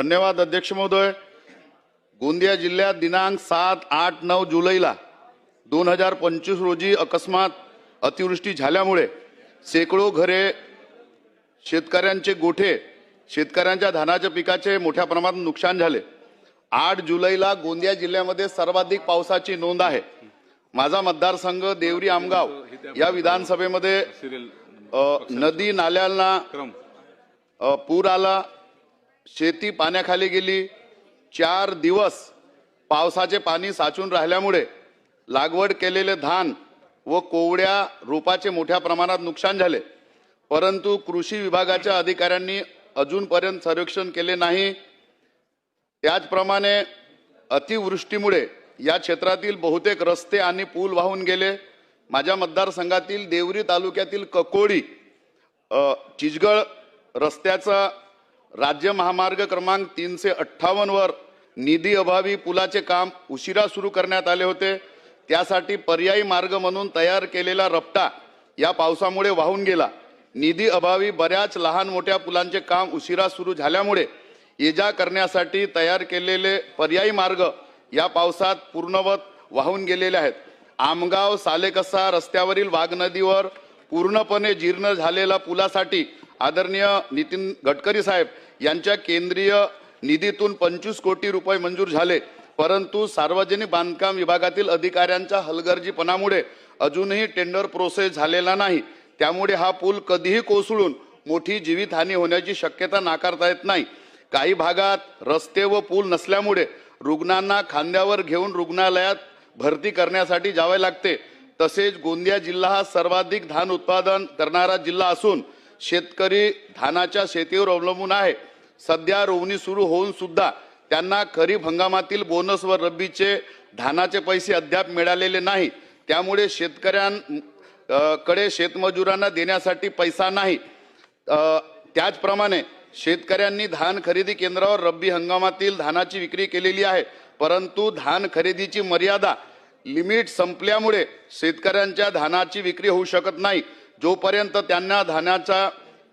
धन्यवाद अध्यक्ष महोदय. गोंदिया जिल्ह्यात दिनांक सात आठ नऊ जुलैला दोन हजार पंचवीस रोजी अकस्मात अतिवृष्टी झाल्यामुळे शेकडो घरे शेतकऱ्यांचे गोठे शेतकऱ्यांच्या धानाच्या पिकाचे मोठ्या प्रमाणात नुकसान झाले. आठ जुलैला गोंदिया जिल्ह्यामध्ये सर्वाधिक पावसाची नोंद आहे. माझा मतदारसंघ देवरी आमगाव या विधानसभेमध्ये नदी नाल्यांना पूर आला. शेती पाण्याखाली गेली. चार दिवस पावसाचे पाणी साचून राहिल्यामुळे लागवड केलेले धान व कोवड्या रोपाचे मोठ्या प्रमाणात नुकसान झाले. परंतु कृषी विभागाच्या अधिकाऱ्यांनी अजूनपर्यंत सर्वेक्षण केले नाही. त्याचप्रमाणे अतिवृष्टीमुळे या क्षेत्रातील बहुतेक रस्ते आणि पूल वाहून गेले. माझ्या मतदारसंघातील देवरी तालुक्यातील ककोडी चिजगळ रस्त्याचा राज्य महामार्ग क्रमांक तीनशे अठ्ठावन्नवर निधी अभावी पुलाचे काम उशिरा सुरू करण्यात आले होते. त्यासाठी पर्यायी मार्ग म्हणून तयार केलेला रपटा या पावसामुळे वाहून गेला. निधी अभावी बऱ्याच लहान मोठ्या पुलांचे काम उशिरा सुरू झाल्यामुळे ये जा करण्यासाठी तयार केलेले पर्यायी मार्ग या पावसात पूर्णवत वाहून गेलेले आहेत. आमगाव सालेकसा रस्त्यावरील वाघ नदीवर पूर्णपणे जीर्ण झालेला पुलासाठी आदरणीय नितीन गडकरी साहेब यांच्या केंद्रीय निधीतून पंचवीस कोटी रुपये मंजूर झाले. परंतु सार्वजनिक बांधकाम विभागातील अधिकाऱ्यांच्या हलगर्जीपणामुळे अजूनही टेंडर प्रोसेस झालेला नाही. त्यामुळे हा पूल कधीही कोसळून मोठी जीवितहानी होण्याची शक्यता नाकारता येत नाही. काही भागात रस्ते व पूल नसल्यामुळे रुग्णांना खांद्यावर घेऊन रुग्णालयात भरती करण्यासाठी जावे लागते. तसेच गोंदिया जिल्हा हा सर्वाधिक धान उत्पादन करणारा जिल्हा असून शेतकरी धानाच्या शेतीवर अवलंबून आहे. सध्या रोवणी सुरू होऊन सुद्धा त्यांना खरीप हंगामातील बोनस व रब्बीचे धानाचे पैसे अद्याप मिळालेले नाही. त्यामुळे शेतकऱ्यांकडे शेतमजुरांना देण्यासाठी पैसा नाही. त्याचप्रमाणे शेतकऱ्यांनी धान खरेदी केंद्रावर रब्बी हंगामातील धानाची विक्री केलेली आहे. परंतु धान खरेदीची मर्यादा लिमिट संपल्यामुळे शेतकऱ्यांच्या धानाची विक्री होऊ शकत नाही. जोपर्यंत त्यांना धानाचा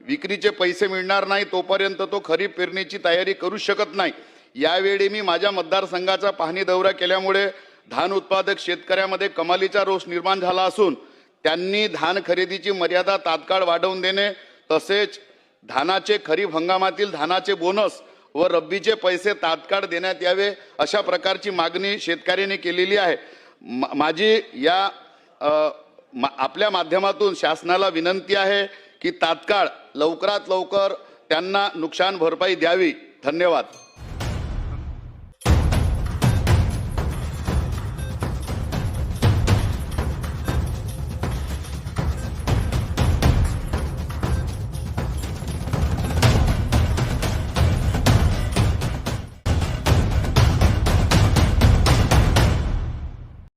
विक्रीचे पैसे मिळणार नाही तोपर्यंत तो खरीप पेरणीची तयारी करू शकत नाही. यावेळी मी माझ्या मतदारसंघाचा पाहणी दौरा केल्यामुळे धान उत्पादक शेतकऱ्यामध्ये कमालीचा रोष निर्माण झाला असून त्यांनी धान खरेदीची मर्यादा तात्काळ वाढवून देणे तसेच धानाचे खरीप हंगामातील धानाचे बोनस व रब्बीचे पैसे तात्काळ देण्यात यावे अशा प्रकारची मागणी शेतकऱ्यांनी केलेली आहे. माझी या मा- आपल्या माध्यमातून शासनाला विनंती आहे की तात्काळ लवकरात लवकर त्यांना नुकसान भरपाई द्यावी. धन्यवाद.